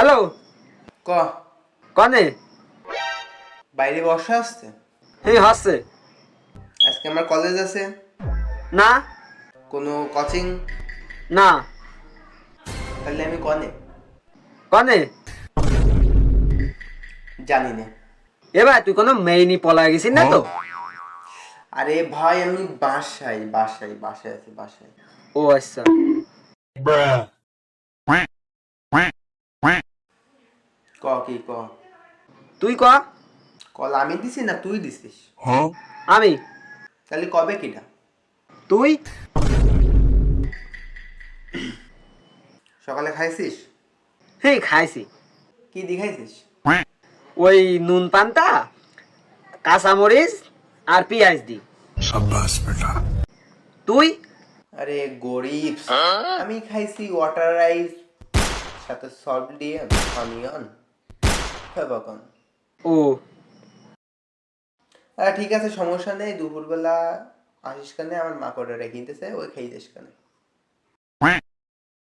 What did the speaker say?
Hello. ক। কনে? বাইরে বর্ষা আসছে? হ্যাঁ হচ্ছে। আজকে আমার কলেজ আছে। না। কোনো কোচিং না। তাহলে আমি কনে? কনে? জানি না। এবার তুই কোনো মেইনি পলায় গেছিস না তো? আরে ভাই আমি বাসায় বাসায় বাসায় আছি বাসায়। ও আচ্ছা। কি ক তুই ক কল আমি দিছি না তুই দিছিস? হ্যাঁ। আমি? তাহলে কবে কিটা? তুই? সকালে খাইছিস? হ্যাঁ খাইছি। কি দেখাইছিস ওই নুন পান্তা কাঁচামরিচ আর পেঁয়াজ দি। সাব্বাস বেটা। তুই? আরে গরিব। আমি খাইছি ওয়াটার রাইস সাথে সল্ট দিয়ে অনিয়ন হ্যাঁ, ফেভাকন ও। ঠিক আছে সমস্যা নেই। দুপুরবেলা আসিস কানে আমার মা করে রেখে দিতেছে ওই খেয়ে দিস কানে।